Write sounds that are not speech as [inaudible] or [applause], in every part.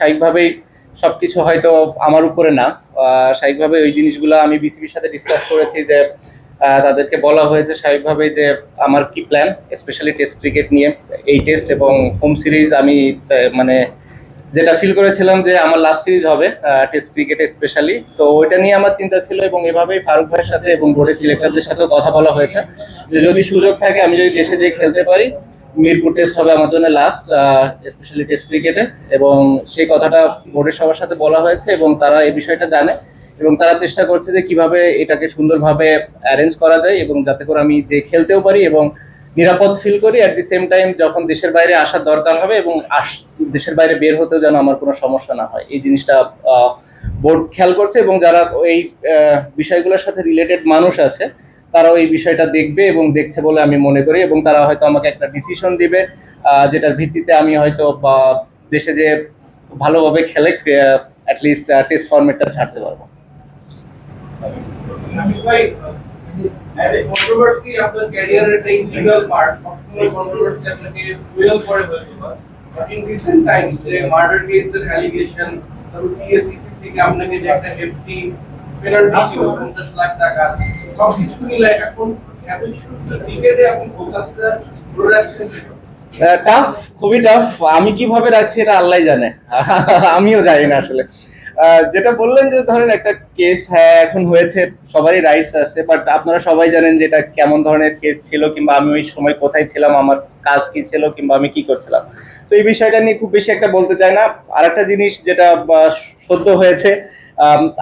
স্বাভাবিকভাবেই সব কিছু হয়তো আমার উপরে না। স্বাভাবিকভাবে ওই জিনিসগুলো আমি বিসিবির সাথে ডিসকাস করেছি যে তাদেরকে বলা হয়েছে স্বাভাবিকভাবে যে, আমার কি প্ল্যান স্পেশালি টেস্ট ক্রিকেট নিয়ে। এই টেস্ট এবং হোম সিরিজ আমি মানে যেটা ফিল করেছিলাম যে, আমার লাস্ট সিরিজ হবে টেস্ট ক্রিকেটে স্পেশালি সো ওইটা নিয়ে আমার চিন্তা ছিল এবং এভাবেই ফারুক ভাইয়ের সাথে এবং বোর্ডের সিলেক্টরদের সাথেও কথা বলা হয়েছে। যে যদি সুযোগ থাকে, আমি যদি দেশে যেয়ে খেলতে পারি মিরপুর টেস্ট হবে আমার জন্য লাস্ট স্পেশালি টেস্ট ক্রিকেটে এবং সেই কথাটা বোর্ডের সবার সাথে বলা হয়েছে এবং তারা এই বিষয়টা জানে। এবং তারা চেষ্টা করছে যে কীভাবে এটাকে সুন্দরভাবে অ্যারেঞ্জ করা যায় এবং যাতে করে আমি যে খেলতেও পারি এবং নিরাপদ ফিল করি। অ্যাট দি সেম টাইম যখন দেশের বাইরে আসার দরকার হবে এবং দেশের বাইরে বের হতেও যেন আমার কোনো সমস্যা না হয়। এই জিনিসটা বোর্ড খেয়াল করছে এবং যারা এই বিষয়গুলোর সাথে রিলেটেড মানুষ আছে তারাও এই বিষয়টা দেখবে এবং দেখছে বলে আমি মনে করি এবং তারা হয়তো আমাকে একটা ডিসিশন দিবে যেটার ভিত্তিতে আমি হয়তো দেশে যে ভালোভাবে খেলে অ্যাটলিস্ট টেস্ট ফরম্যাটটা ছাড়তে পারব। আপনার একটা আপনাকে যে আপনাকে যে একটা টাফ খুবই টাফ আমি কীভাবে রাখছি এটা আল্লাহ জানে। [laughs] আমিও জানি না আসলে। যেটা বললেন যে ধরেন একটা কেস হ্যাঁ এখন হয়েছে, সবারই রাইটস আছে বাট আপনারা সবাই জানেন যে এটা কেমন ধরনের কেস ছিল, কিংবা আমি ওই সময় কোথায় ছিলাম, আমার কাজ কি ছিল, কিংবা আমি কি করছিলাম। তো এই বিষয়টা নিয়ে খুব বেশি একটা বলতে চাই না। আর একটা জিনিস যেটা সদ্য হয়েছে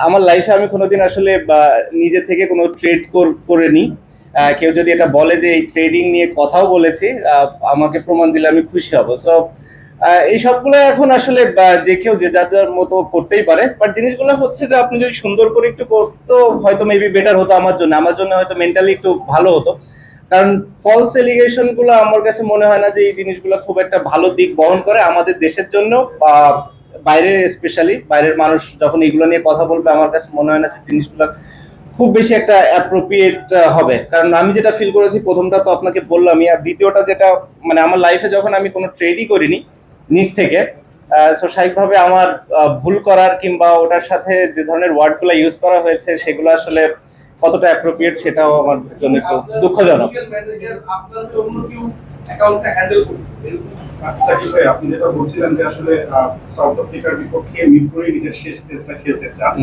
আমার লাইফে আমি কোনোদিন আসলে নিজে থেকে কোনো ট্রেড করে নিই আহ, কেউ যদি এটা বলে যে এই ট্রেডিং নিয়ে কথাও বলেছি আমাকে প্রমাণ দিলে আমি খুশি হব। সো এই সবগুলো এখন আসলে যে কেউ যে যার যার মতো করতেই পারে। বাট জিনিসগুলো হচ্ছে যে আপনি যদি সুন্দর করে একটু করতো হয়তো মেবি বেটার হতো আমার জন্য। আমার জন্য হয়তো মেন্টালি একটু ভালো হতো। কারণ ফলস এলিগেশনগুলো আমার কাছে মনে হয় না যে এই জিনিসগুলো খুব একটা ভালো দিক বহন করে আমাদের দেশের জন্য বা বাইরে স্পেশালি বাইরের মানুষ যখন এগুলো নিয়ে কথা বলবে, আমার কাছে মনে হয় না যে জিনিসগুলো খুব বেশি একটা অ্যাপ্রোপ্রিয়েট হবে। কারণ আমি যেটা ফিল করেছি, প্রথমটা তো আপনাকে বললামই, আর দ্বিতীয়টা যেটা মানে আমার লাইফে যখন আমি কোনো ট্রেডই করিনি নিজ থেকে সো স্বাভাবিকভাবে আমার ভুল করার কিংবা ওটার সাথে যে ধরনের ওয়ার্ডগুলো ইউজ করা হয়েছে, সেগুলো আসলে কতটা অ্যাপ্রোপ্রিয়েট সেটাও আমার জন্য একটু দুঃখজনক। অ্যাকাউন্টটা হ্যান্ডেল সাকিব ভাই আপনি যেটা বলছিলেন যে আসলে আহ, সাউথ আফ্রিকার বিপক্ষে মিরপুরে নিজের শেষ টেস্টটা খেলতে চান।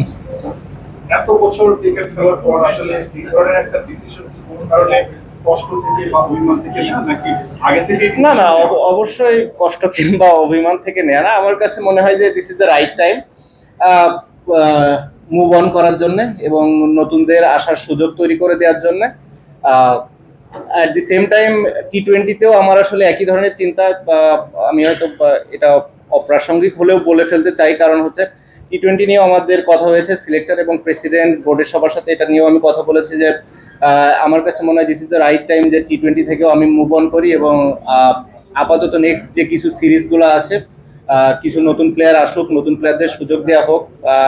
এত বছর ক্রিকেট খেলার পর আসলে এই ধরনের একটা ডিসিশন কি কোনো কারণে কষ্ট থেকে বা অভিমান থেকে না থেকে না না অব- অবশ্যই কষ্ট কিংবা অভিমান থেকে নেয় না। আমার কাছে মনে হয় যে this is the right time move on করার জন্য এবং নতুনদের আসার সুযোগ তৈরি করে দেওয়ার জন্য at the same time T টোয়েন্টিতেও আমার আসলে একই ধরনের চিন্তা বা আমি হয়তো এটা অপ্রাসঙ্গিক হলেও বলে ফেলতে চাই। কারণ হচ্ছে টি টোয়েন্টি নিয়েও আমাদের কথা হয়েছে সিলেক্টর এবং প্রেসিডেন্ট বোর্ডের সবার সাথে এটা নিয়েও আমি কথা বলেছি যে আমার কাছে মনে হয় this is the right time যে টি টোয়েন্টি থেকেও আমি মুভ অন করি এবং আপাতত নেক্সট যে কিছু সিরিজগুলো আছে কিছু নতুন প্লেয়ার আসুক, নতুন প্লেয়ারদের সুযোগ দেওয়া হোক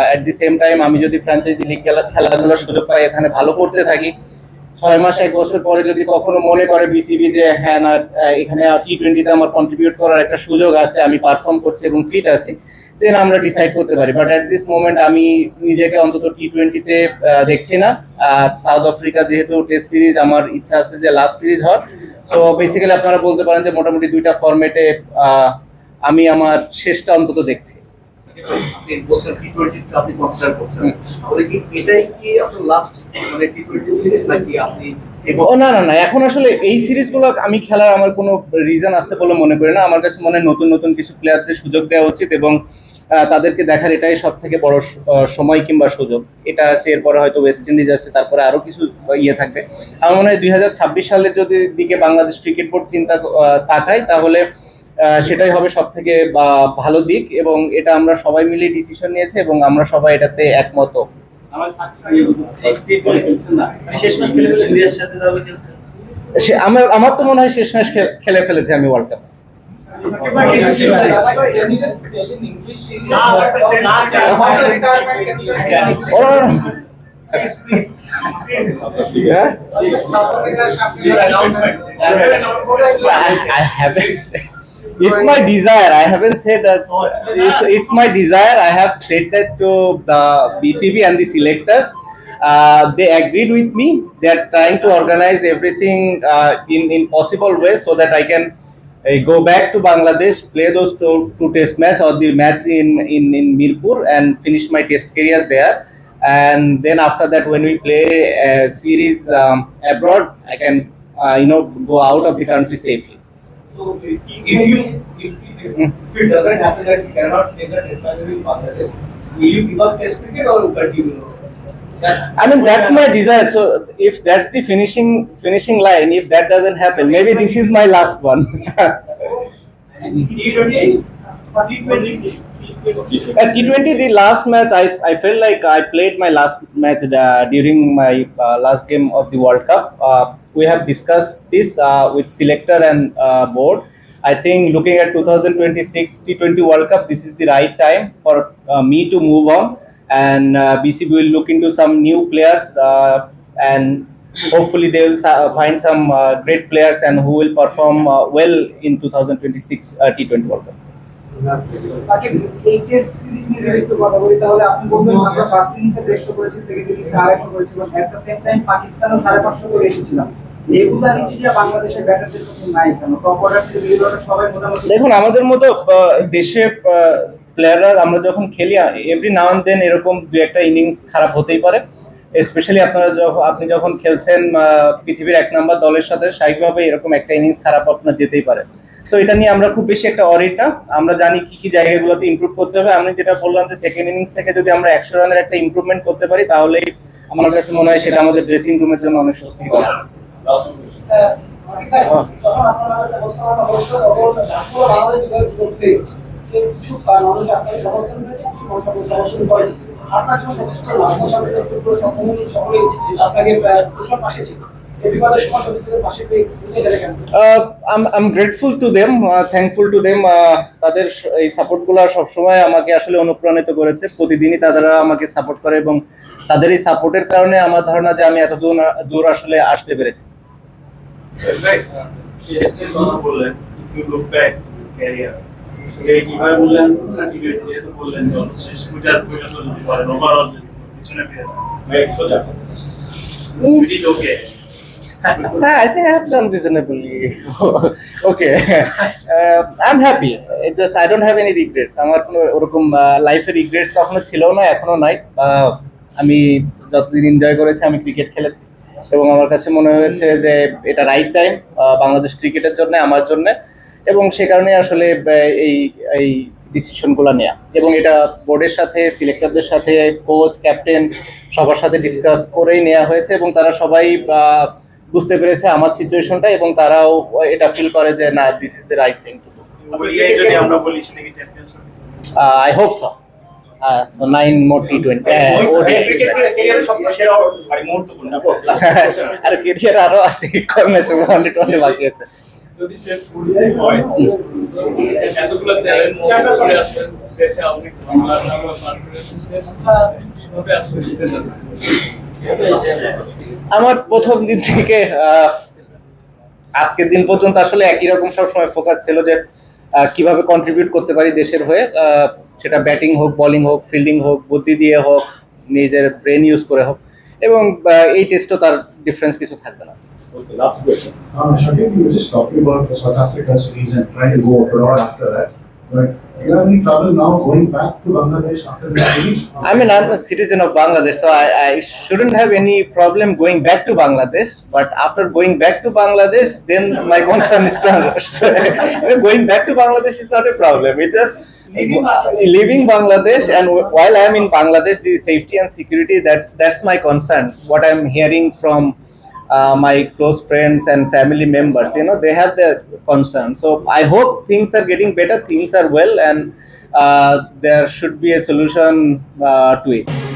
অ্যাট দি সেম টাইম আমি যদি ফ্র্যাঞ্চাইজি লিগ খেলা খেলাধুলার সুযোগ পাই, এখানে ভালো করতে থাকি ছয় মাস, এক বছর পরে যদি কখনো মনে করে বিসিবি যে হ্যাঁ না, এখানে টি টোয়েন্টিতে আমার কন্ট্রিবিউট করার একটা সুযোগ আছে, আমি পারফর্ম করছি এবং ফিট আছি দেন আমরা ডিসাইড করতে পারি। বাট অ্যাট দিস মোমেন্ট আমি নিজেকে অন্তত টি টোয়েন্টিতে দেখছি না। আর সাউথ আফ্রিকা যেহেতু টেস্ট সিরিজ আমার ইচ্ছা আছে যে লাস্ট সিরিজ হওয়ার। সো বেসিক্যালি আপনারা বলতে পারেন যে, মোটামুটি দুইটা ফরম্যাটে আমি আমার শেষটা অন্তত দেখছি। আপনি বলছেন টি টোয়েন্টি আপনি কনসিডার করছেন। তাহলে কি এটাই কি আপনার লাস্ট মানে টি টোয়েন্টি সিরিজ নাকি আপনি না না না এখন আসলে এই সিরিজগুলো আমি খেলার আমার কোনো রিজন আছে বলে মনে করি না। আমার কাছে মনে হয় নতুন নতুন কিছু প্লেয়ারদের সুযোগ দেওয়া উচিত এবং তাদেরকে দেখার এটাই সব থেকে বড় সময় কিংবা সুযোগ। এটা আছে এরপরে হয়তো ওয়েস্ট ইন্ডিজ আছে তারপরে আরও কিছু ইয়ে থাকবে। আমার মনে হয় দুই হাজার ছাব্বিশ সালের যদি দিকে বাংলাদেশ ক্রিকেট বোর্ড চিন্তা তাকায় তাহলে সেটাই হবে সব থেকে ভালো দিক এবং এটা আমরা সবাই মিলে ডিসিশন নিয়েছে এবং আমরা সবাই এটাতে একমত। আমার আমার আমার তো মনে হয় শেষ ম্যাচ খেলে ফেলেছে আমি World Cup I haven't It's my desire. I haven't said that. It's, it's my desire. I have said that to the BCB and the selectors. Uh, they agreed with me. They are trying to organize everything uh, in in possible way so that I can uh, go back to Bangladesh, play those two, two test matches or the match in in in Mirpur and finish my test career there. And then after that, when we play a series um, abroad, I can uh, you know go out of the country safely. So if you, if, if, if it doesn't happen that you cannot play the test matches in Bangladesh, will you give up test cricket or continue? That's, I mean that's my desire. So if that's the finishing finishing line, if that doesn't happen, maybe this is my last one. At T20, the last match, I, I felt like I played my last match uh, during my uh, last game of the World Cup. Uh, we have discussed this uh, with selector and uh, board. I think looking at 2026 T20 World Cup, this is the right time for uh, me to move on. And uh, BCB will look into some new players uh, and hopefully they will sa- find some uh, great players and who will perform uh, well in 2026 uh, T20 World Cup. Shakib এই test series নিয়ে যদি একটু কথা বলি তাহলে আপনি বলবেন আমরা ফার্স্ট ইনিংসে দেড়শো করেছি সেকেন্ড ইনিংসে আড়াইশো করেছি এবং এট দ্য সেম টাইম পাকিস্তানও সাড়ে পাঁচশো করে এসেছিলাম দেখুন, আমাদের মতো দেশে প্লেয়াররা আমরা যখন খেলি এভরি নাও দেন এরকম দু একটা ইনিংস খারাপ হতেই পারে। স্পেশালি আপনারা যখন আপনি যখন খেলছেন পৃথিবীর এক নম্বর দলের সাথে, স্বাভাবিকভাবে এরকম একটা ইনিংস খারাপ আপনার যেতেই পারে। তো এটা নিয়ে আমরা খুব বেশি একটা অরিট না। আমরা জানি কি কি জায়গাগুলোতে ইমপ্রুভ করতে হবে। আমি যেটা বললাম যে সেকেন্ড ইনিংস থেকে যদি আমরা একশো রানের একটা ইমপ্রুভমেন্ট করতে পারি, তাহলেই আমার কাছে মনে হয় সেটা আমাদের ড্রেসিং রুমের জন্য অনেক স্বস্তি হবে। আপনারা কিছু মানুষ আপনাকে সমর্থন করেছে কিছু মানুষ আপনার সমর্থন আপনার তাদের এই সাপোর্টগুলো সবসময় আমাকে আসলে অনুপ্রাণিত করেছে। প্রতিদিনই তারা আমাকে সাপোর্ট করে এবং তাদের এই সাপোর্টের কারণে আমার ধারণা যে আমি এত দূর আসলে আসতে পেরেছি। ইট হ্যাঁ. [laughs] Uh, any. আমার কোনো ওরকম রিগ্রেটস কখনো ছিল না এখনও নাই আহ, আমি যতদিন এনজয় করেছি আমি ক্রিকেট খেলেছি এবং আমার কাছে মনে হয়েছে যে এটা রাইট টাইম বাংলাদেশ ক্রিকেটের জন্য আমার জন্য। এবং সে কারণে আসলে এই এই ডিসিশনগুলো নেওয়া এবং এটা বোর্ডের সাথে সিলেক্টরদের সাথে কোচ ক্যাপ্টেন সবার সাথে ডিসকাস করেই নেওয়া হয়েছে এবং তারা সবাই আহ, বুঝতে পেরেছে আমার সিচুয়েশনটা এবং তারাও এটা ফিল করে যে না this is the right thing to do I hope so so nine more T twenty R career আরও আছে কম ওয়ানডে টোয়েন্টি বাকি হয় আমার প্রথম দিন থেকে আহ, আজকের দিন পর্যন্ত আসলে একই রকম সব সময় ফোকাস ছিল যে কীভাবে কন্ট্রিবিউট করতে পারি দেশের হয়ে সেটা ব্যাটিং হোক বোলিং হোক ফিল্ডিং হোক বুদ্ধি দিয়ে হোক নিজের ব্রেন ইউজ করে হোক এবং এই টেস্টও তার ডিফারেন্স কিছু থাকবে না Okay, last question. Um, Shakib, you were just talking about the South Africa series and trying to go abroad after that. But you have any trouble now going back to Bangladesh after the series? I mean, I'm a citizen of Bangladesh, so I, I shouldn't have any problem going back to Bangladesh. But after going back to Bangladesh, then my concern is stronger. So, going back to Bangladesh is not a problem. It's just leaving Bangladesh, and while I'm in Bangladesh, the safety and security that's that's my concern. What I'm hearing from uh, my close friends and family members, you know, they have their concern. So I hope things are getting better, things are well, and uh, there should be a solution uh, to it.